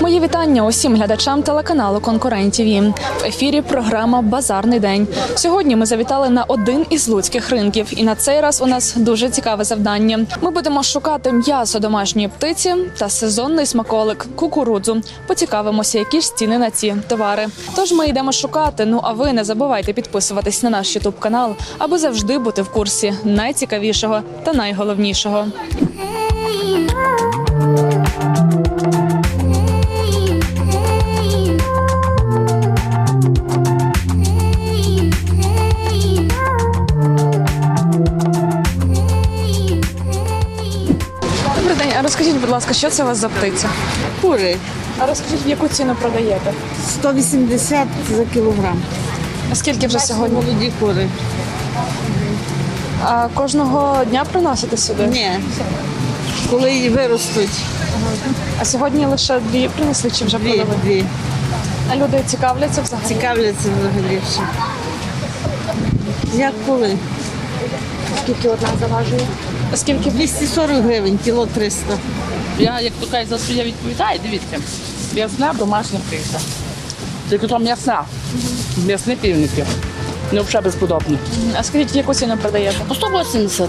Мої вітання усім глядачам телеканалу Конкурент ТВ. В ефірі програма Базарний день. Сьогодні ми завітали на один із луцьких ринків, і на цей раз у нас дуже цікаве завдання. Ми будемо шукати м'ясо домашньої птиці та сезонний смаколик кукурудзу. Поцікавимося, які ж ціни на ці товари. Тож ми йдемо шукати. Ну а ви не забувайте підписуватись на наш Ютуб канал, аби завжди бути в курсі найцікавішого та найголовнішого. Розкажіть, будь ласка, що це у вас за птиця? Кури А розкажіть, в яку ціну продаєте? 180 за кілограм. А скільки вже сьогодні? Молоді кури. А кожного дня приносите сюди? Ні. Коли її виростуть, А сьогодні лише дві принесли чи вже дві, продали? дві. А люди цікавляться взагалі? Цікавляться взагалі. ще. Як коли? Скільки одна заважує? А скільки 240 гривень, кіло 300. Я, як то кажуть, за своє відповідаю, дивіться. М'ясна домашня птиця. Тільки то м'ясна. М'ясні півники. Не взагалі безподобні. А скажіть, яку ціну продаєте? По 180.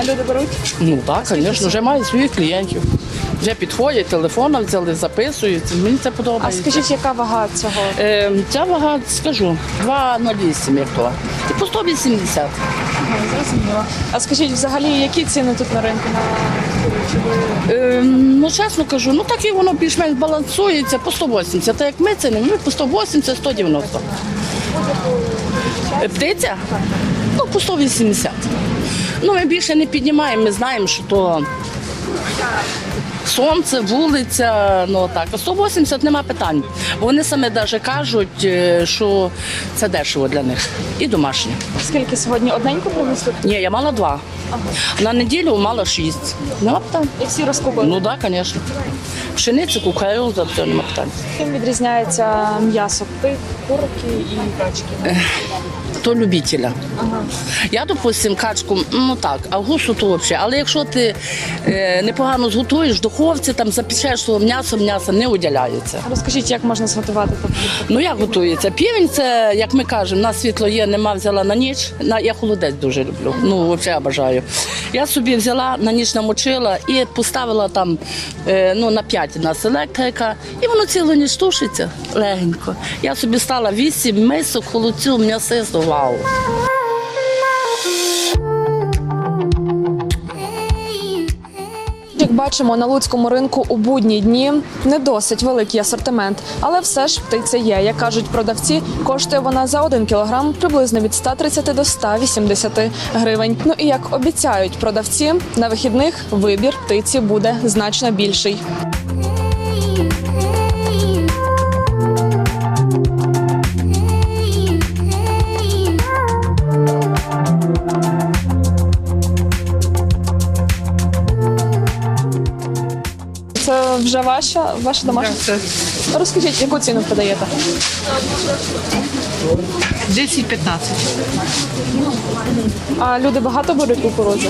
А люди беруть? Ну так, звісно, вже мають своїх клієнтів. Вже підходять, телефоном взяли, записують. Мені це подобається. А скажіть, яка вага цього? Е, ця вага, скажу, 2,08 як то. І по 180. Зрозуміло. А скажіть, взагалі, які ціни тут на ринку? Е, ну, чесно кажу, ну так і воно більш-менш балансується по 180. Так як ми не ми по 180, 190. Е, Птиця? Ну, по 180. Ну, ми більше не піднімаємо, ми знаємо, що то сонце, вулиця, ну так. 180 нема питань. Вони саме навіть кажуть, е, що це дешево для них. І домашнє. Скільки сьогодні одненьку принесли? Ні, я мала два. На неділю мала шість. Нема питань. І всі розкупили. Ну так, да, звісно. Пшениця, кукурудза, все нема питань. Чим відрізняється м'ясо курки і качки? То любителя. Я, допустим, качку, ну так, а гусу то взагалі. Але якщо ти е, непогано зготуєш в духовці, там запічеш то м'ясо, м'ясо не виділяється. Розкажіть, як можна зготувати таку? Ну як готується? Півень це, як ми кажемо, на світло є, нема взяла на ніч. На, я холодець дуже люблю. Ну, взагалі бажаю. Я собі взяла, на ніч намочила і поставила там е, ну, на 5 у нас електрика, і воно цілу ніч тушиться легенько. Я собі стала 8 мисок, холодцю, м'ясисто, вау. Як бачимо, на луцькому ринку у будні дні не досить великий асортимент, але все ж птиця є. Як кажуть продавці, коштує вона за 1 кілограм приблизно від 130 до 180 гривень. Ну і як обіцяють продавці, на вихідних вибір птиці буде значно більший. Це вже ваша, ваша домашня? Розкажіть, яку ціну продаєте? 10-15. А люди багато беруть кукурудзи?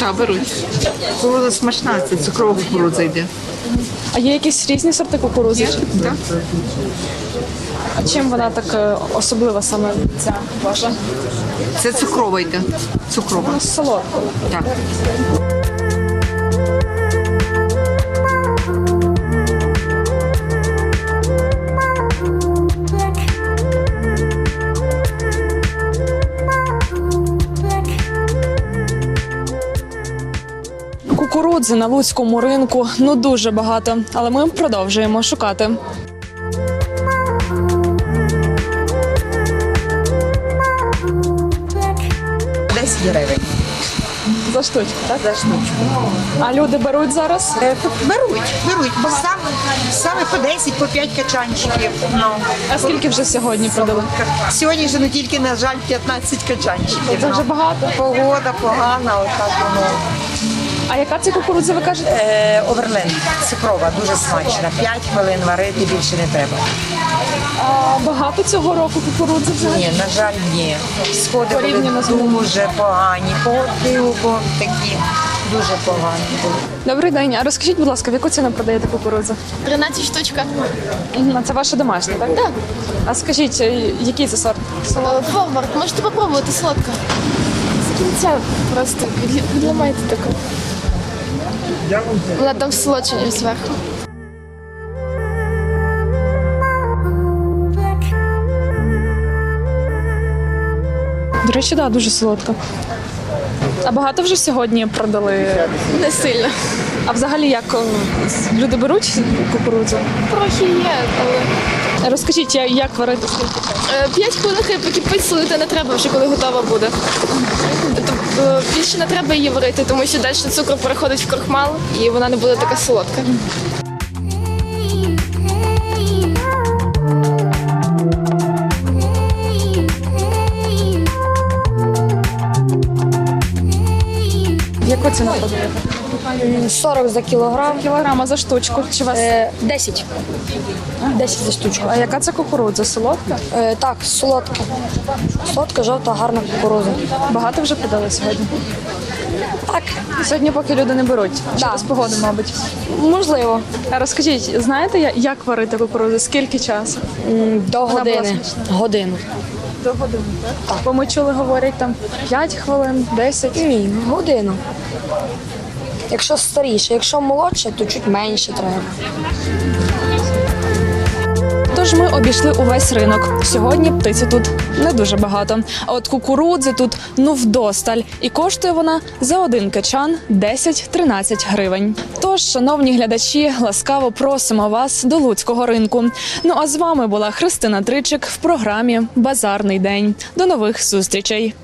Так, беруть. Кукурудза смачна, це цукрова кукурудза йде. А є якісь різні сорти кукурудзи? Так? А чим вона так е, особлива саме ця ваша? Це цукрова йде. Цукрова. Солодка. Так. Кукурудзи на луцькому ринку ну дуже багато, але ми продовжуємо шукати. Десять гривень За штучку, так? за штучку. А люди беруть зараз? Е, Беруть, беруть. Сам, саме по 10, по 5 качанчиків. Ну. А скільки вже сьогодні продали? Сьогодні ж ну тільки, на жаль, 15 качанчиків. Це вже ну. багато. Погода погана, отак воно. А яка це кукурудза, ви кажете? Е, оверлен, цукрова, дуже смачна. 5 хвилин варити більше не треба. А багато цього року кукурудзи взагалі? Ні, на жаль, ні. Сходи Порівняно були з дуже погані, погоди такі. дуже поганий був. Добрий день. А розкажіть, будь ласка, в яку ціну продаєте кукурудзу? 13 штучка. Мгм, а Це ваша домашня, так? Так. А скажіть, е, який це сорт? Е, Форвард, можете попробувати, солодка. З кінця просто відл- відламайте таку. Там солодша, зверху. До речі, да, дуже солодка. А багато вже сьогодні продали. Не сильно. А взагалі як люди беруть кукурудзу? Трохи є, але Розкажіть, як варити скільки? Е, 5 хвилин хай покипить, солити не треба вже, коли готова буде. Тобто е, більше не треба її варити, тому що далі цукор переходить в крохмал і вона не буде така солодка. Яку ціну продаєте? 40 за кілограм. Кілограма за штучку. Чи у вас? Е, 10. 10 за штучку. А яка це кукурудза? Солодка? Е, так, солодка. Солодка, жовта, гарна кукуруза. Багато вже продали сьогодні. Так, Сьогодні поки люди не беруть. Через погоду, мабуть. можливо. А розкажіть, знаєте, я- як варити кукурудзу? Скільки часу? М, До була години. Годину. До години, так? Бо ми чули, говорять там 5 хвилин, 10. Ні, годину. Якщо старіше, якщо молодше, то чуть менше треба. Тож ми обійшли увесь ринок. Сьогодні птиці тут не дуже багато. А от кукурудзи тут ну вдосталь. І коштує вона за один качан 10-13 гривень. Тож, шановні глядачі, ласкаво просимо вас до Луцького ринку. Ну а з вами була Христина Тричик в програмі Базарний день. До нових зустрічей.